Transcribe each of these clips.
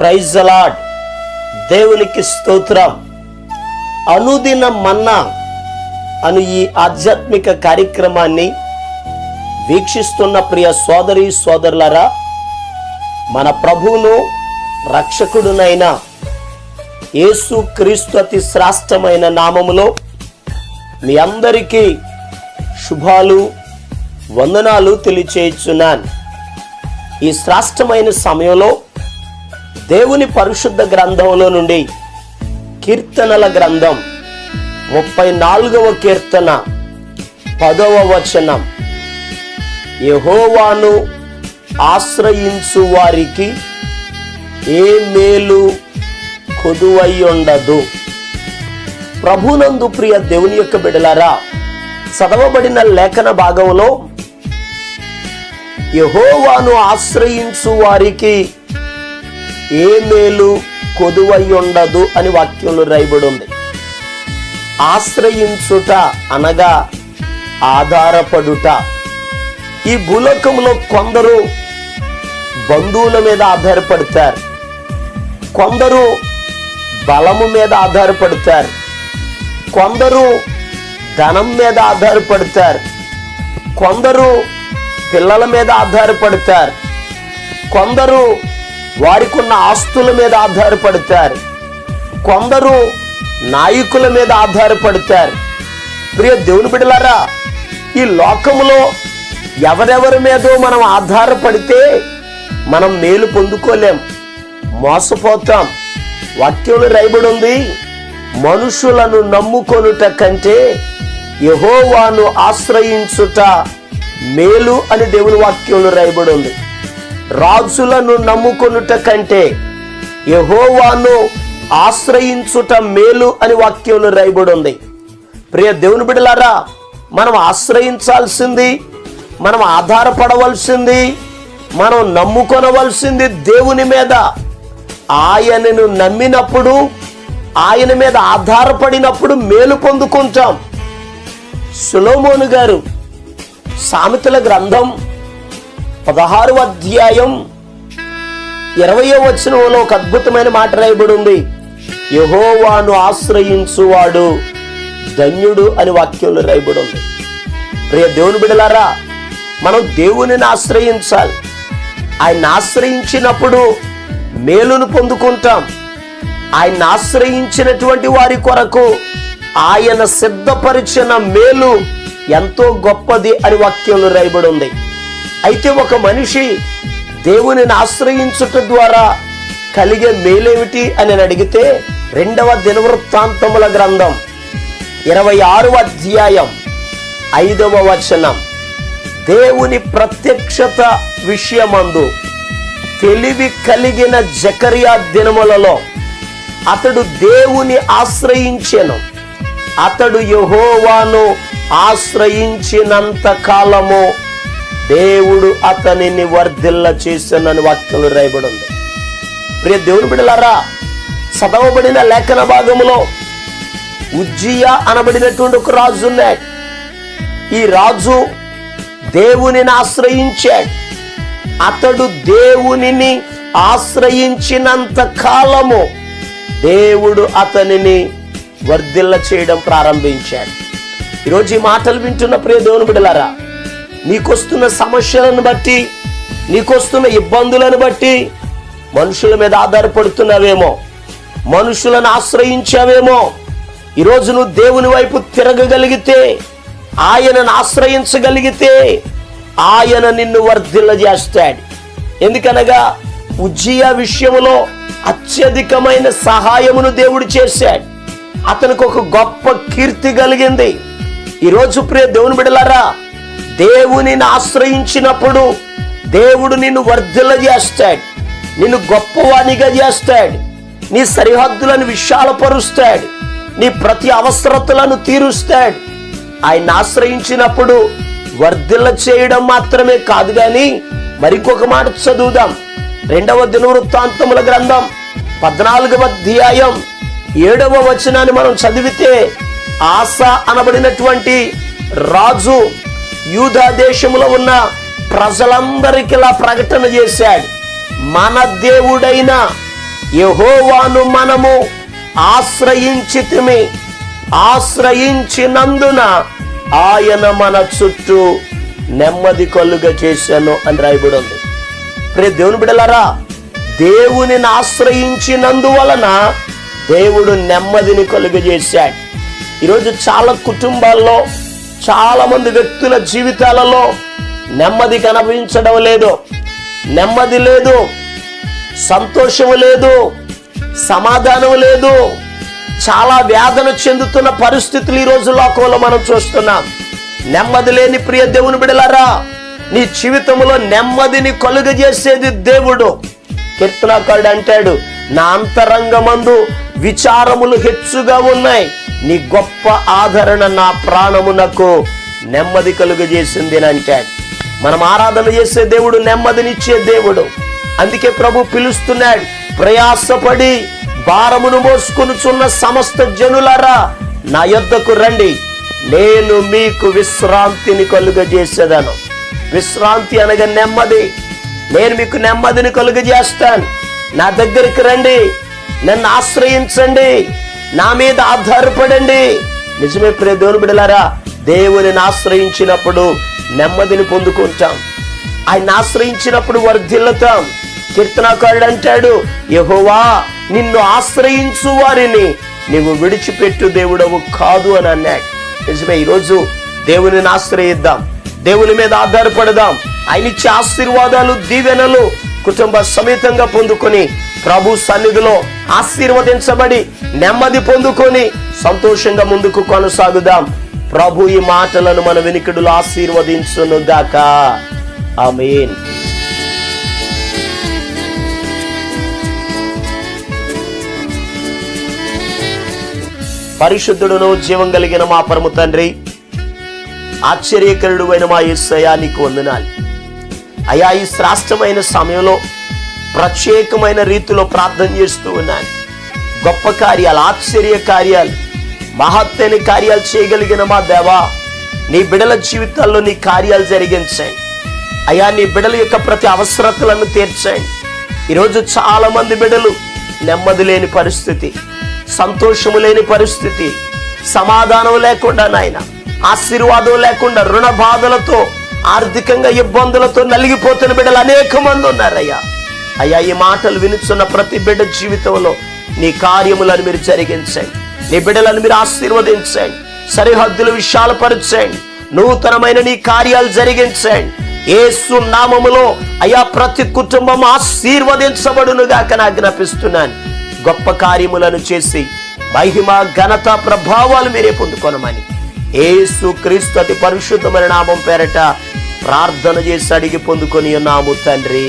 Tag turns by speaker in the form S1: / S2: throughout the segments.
S1: Praise అలాడ్ దేవునికి స్తోత్రం. అనుదిన మన్నా అను ఈ ఆధ్యాత్మిక కార్యక్రమాన్ని వీక్షిస్తున్న ప్రియ సోదరి సోదరులరా మన ప్రభువును రక్షకుడునైన యేసు క్రీస్తు అతి శ్రాష్టమైన నామములో మీ అందరికీ శుభాలు వందనాలు తెలియచేయుచున్నాను. ఈ శ్రాష్టమైన సమయంలో దేవుని పరిశుద్ధ గ్రంథంలో నుండి కీర్తనల గ్రంథం ముప్పై నాలుగవ కీర్తన పదవ వచనం. యహోవాను ఆశ్రయించు వారికి ఏ మేలు కొదువయ్యుండదు. ప్రభునందు ప్రియ దేవుని యొక్క బిడలారా చదవబడిన లేఖన భాగంలో యహోవాను ఆశ్రయించు వారికి ఏ మేలు కొదువై ఉండదు అని వాక్యంలో రాయబడి ఉంది ఆశ్రయించుట అనగా ఆధారపడుట. ఈ భూలోకంలో కొందరు బంధువుల మీద ఆధారపడతారు. కొందరు బలము మీద ఆధారపడతారు. కొందరు ధనం మీద ఆధారపడతారు. కొందరు పిల్లల మీద ఆధారపడతారు. కొందరు వారికి ఉన్న ఆస్తుల మీద ఆధారపడతారు. కొందరు నాయకుల మీద ఆధారపడతారు. ప్రియ దేవుని బిడ్డలారా ఈ లోకములో ఎవరెవరి మీదో మనం ఆధారపడితే మనం మేలు పొందుకోలేం. మోసపోతాం. వాక్యంలో రాయబడి ఉంది మనుషులను నమ్ముకొనుట కంటే యహోవాను ఆశ్రయించుట మేలు అని దేవుని వాక్యంలో రాయబడి ఉంది. రాజులను నమ్ముకొనుట కంటే యహోవాను ఆశ్రయించుట మేలు అని వాక్యంలో రాయబడి ఉంది ప్రియ దేవుని బిడలారా మనం ఆశ్రయించాల్సింది మనం ఆధారపడవలసింది మనం నమ్ముకొనవలసింది దేవుని మీద. ఆయనను నమ్మినప్పుడు ఆయన మీద ఆధారపడినప్పుడు మేలు పొందుకుంటాం. సులోమోను గారు సామెతల గ్రంథం పదహారు అధ్యాయం ఇరవయో వచనంలో ఒక అద్భుతమైన మాట రాయబడి ఉంది యహోవాను ఆశ్రయించువాడు ధన్యుడు అని వాక్యంలో రాయబడి ఉంది ప్రియ దేవుని బిడలారా మనం దేవునిని ఆశ్రయించాలి. ఆయన ఆశ్రయించినప్పుడు మేలును పొందుకుంటాం. ఆయన ఆశ్రయించినటువంటి వారి కొరకు ఆయన సిద్ధపరిచిన మేలు ఎంతో గొప్పది అని వాక్యంలో రాయబడి ఉంది అయితే ఒక మనిషి దేవునిని ఆశ్రయించుట ద్వారా కలిగే మేలేమిటి అని అడిగితే రెండవ దినవృత్తాంతముల గ్రంథం ఇరవై ఆరవ అధ్యాయం ఐదవ వచనం. దేవుని ప్రత్యక్షత విషయమందు తెలివి కలిగిన జకరియా దినములలో అతడు దేవుని ఆశ్రయించెను. అతడు యహోవాను ఆశ్రయించినంత కాలము దేవుడు అతనిని వర్ధిల్ల చేసినని వాక్యంలో రాయబడి ఉంది ప్రియ దేవుని బిడలారా చదవబడిన లేఖన భాగంలో ఉజ్జియా అనబడినటువంటి ఒక రాజు ఉన్నాడు. ఈ రాజు దేవునిని ఆశ్రయించాడు. అతడు దేవునిని ఆశ్రయించినంత కాలము దేవుడు అతనిని వర్ధిల్ల చేయడం ప్రారంభించాడు. ఈరోజు ఈ మాటలు వింటున్న ప్రియ దేవుని బిడలారా నీకొస్తున్న సమస్యలను బట్టి నీకొస్తున్న ఇబ్బందులను బట్టి మనుషుల మీద ఆధారపడుతున్నావేమో మనుషులను ఆశ్రయించావేమో ఈరోజు నువ్వు దేవుని వైపు తిరగగలిగితే ఆయనను ఆశ్రయించగలిగితే ఆయన నిన్ను వర్ధిల్లజేస్తాడు. ఎందుకనగా ఉజ్జీయ విషయంలో అత్యధికమైన సహాయమును దేవుడు చేశాడు. అతనికి ఒక గొప్ప కీర్తి కలిగింది. ఈరోజు ప్రియ దేవుని బిడలారా దేవునిని ఆశ్రయించినప్పుడు దేవుడు నిన్ను వర్ధిల్ల చేస్తాడు. నిన్ను గొప్పవాణిగా చేస్తాడు. నీ సరిహద్దులను విశాలపరుస్తాడు. నీ ప్రతి అవసరతలను తీరుస్తాడు. ఆయన ఆశ్రయించినప్పుడు వర్ధిల్ల చేయడం మాత్రమే కాదు కానీ మరికొక మాట చదువుదాం. రెండవ దినవృత్తాంతముల గ్రంథం పద్నాలుగవ అధ్యాయం ఏడవ వచనాన్ని మనం చదివితే ఆశ అనబడినటువంటి రాజు యూదా దేశంలో ఉన్న ప్రజలందరికీ ఇలా ప్రకటన చేశాడు. మన దేవుడైన యహోవాను మనము ఆశ్రయించితిమి. ఆశ్రయించినందున ఆయన మన చుట్టూ నెమ్మది కలుగ చేశాను అని రాయబడి ఉంది ప్రే దేవుని బిడలరా దేవుని ఆశ్రయించినందువలన దేవుడు నెమ్మదిని కలుగజేశాడు ఈరోజు చాలా కుటుంబాల్లో చాలామంది వ్యక్తుల జీవితాలలో నెమ్మది కనిపించడం లేదు. నెమ్మది లేదు. సంతోషం లేదు. సమాధానం లేదు. చాలా వేదన చెందుతున్న పరిస్థితులు ఈ రోజు లోకంలో మనం చూస్తున్నాం. నెమ్మది లేని ప్రియ దేవుని బిడలారా నీ జీవితంలో నెమ్మదిని కలుగజేసేది దేవుడు. కీర్తనాకారుడు అంటాడు నా అంతరంగమందు విచారములు హెచ్చుగా ఉన్నాయి. నీ గొప్ప ఆదరణ నా ప్రాణమునకు నెమ్మది కలుగజేసింది అంటాడు మనం ఆరాధన చేసే దేవుడు నెమ్మదినిచ్చే దేవుడు. అందుకే ప్రభు పిలుస్తున్నాడు ప్రయాసపడి భారమును మోసుకొనుచున్న సమస్త జనులరా నా యొద్దకు రండి. నేను మీకు విశ్రాంతిని కలుగజేసేదను. విశ్రాంతి అనగా నెమ్మది. నేను మీకు నెమ్మదిని కలుగజేస్తాను. నా దగ్గరికి రండి. నన్ను ఆశ్రయించండి. నా మీద ఆధారపడండి. నిజమే ప్రే దేవుని బిడలారా దేవుని ఆశ్రయించినప్పుడు నెమ్మదిని పొందుకుంటాం. ఆయన ఆశ్రయించినప్పుడు వర్ధిల్లుతాం. కీర్తనాకారుడు అంటాడు యహోవా నిన్ను ఆశ్రయించు వారిని. నీవు విడిచిపెట్టు దేవుడవు కాదు అని అన్నాడు. నిజమే ఈరోజు దేవుని ఆశ్రయిద్దాం. దేవుని మీద ఆధారపడదాం. ఆయన ఇచ్చే ఆశీర్వాదాలు దీవెనలు కుటుంబ సమేతంగా పొందుకొని ప్రభు సన్నిధిలో ఆశీర్వదించబడి నెమ్మది పొందుకొని సంతోషంగా ముందుకు కొనసాగుదాం. ప్రభు ఈ మాటలను మన వినికిడులు ఆశీర్వదించును దాకా ఆమేన్. పరిశుద్ధుడును జీవం కలిగిన మా పరమ తండ్రి ఆశ్చర్యకరుడు అయిన మా యేసయ్యా నీకు వందనాలి. అయా ఈ శ్రాష్టమైన సమయంలో ప్రత్యేకమైన రీతిలో ప్రార్థన చేస్తూ ఉన్నాను. గొప్ప కార్యాలు ఆశ్చర్య కార్యాలు మహత్తైన కార్యాలు చేయగలిగిన మా దేవా నీ బిడల జీవితాల్లో నీ కార్యాలు జరిగించండి అయా నీ బిడల యొక్క ప్రతి అవసరతలను తీర్చండి ఈరోజు చాలా మంది బిడలు నెమ్మది లేని పరిస్థితి సంతోషము లేని పరిస్థితి సమాధానం లేకుండా నాయన ఆశీర్వాదం లేకుండా రుణ బాధలతో ఆర్థికంగా ఇబ్బందులతో నలిగిపోతున్న బిడ్డలు అనేక మంది ఉన్నారయ్యా. అయ్యా ఈ మాటలు వినుచున్న ప్రతి బిడ్డ జీవితంలో నీ కార్యములను మీరు జరిగించండి. నీ బిడ్డలను మీరు ఆశీర్వదించండి. సరిహద్దులు విశాలపరచండి. నూతనమైన నీ కార్యాలు జరిగించండి. ఏసు నామములో అయా ప్రతి కుటుంబం ఆశీర్వదించబడునుగాక నా జ్ఞాపిస్తున్నాను గొప్ప కార్యములను చేసి మహిమ ఘనత ప్రభావాలు మీరే పొందుకొనమని. ఏసు క్రీస్తు అతి పరిశుద్ధమైన నామం పేరట ప్రార్థన చేసి అడిగి పొందుకొని ఉన్నాము తండ్రి.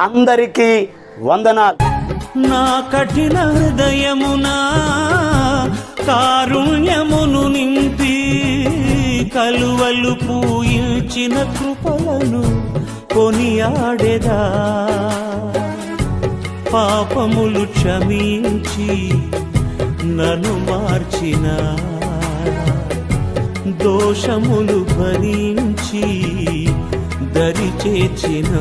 S1: అందరికీ వందనాలు.
S2: నా కఠిన హృదయమునా కారుణ్యమును నింపి కలువలు పూయించిన కృపలను కొనియాడేదా. పాపములు క్షమించి నన్ను మార్చిన. దోషములు భరించి దరిచేర్చిన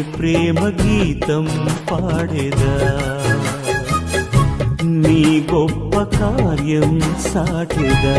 S2: ప్రేమ గీతం పాడేదా? నీ గొప్ప కార్యం సాటిదా?